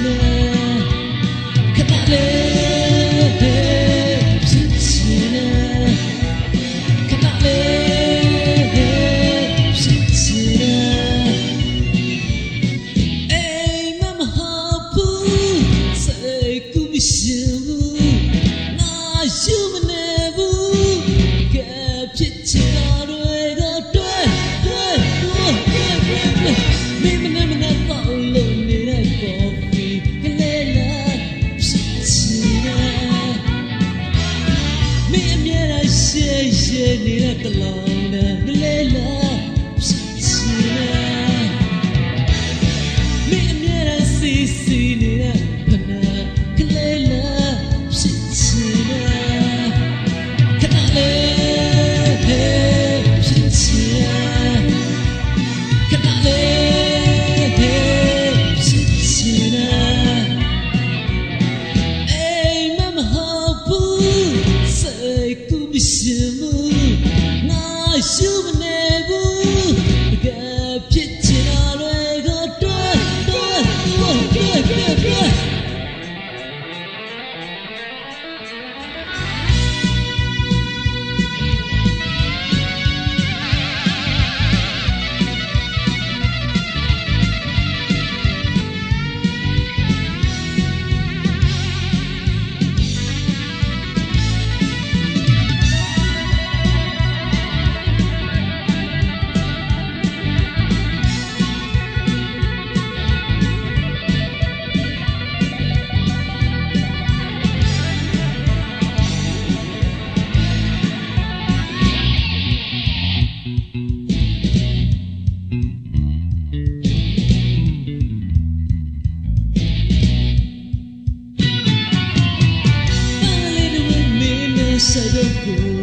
Cause I live မိအမြဲတမ်းရှဲရှဲနေတဲ့ကလောင်နဲ့မလဲလားစီနေမိအမြဲတမ်းစီစီနေ Trời.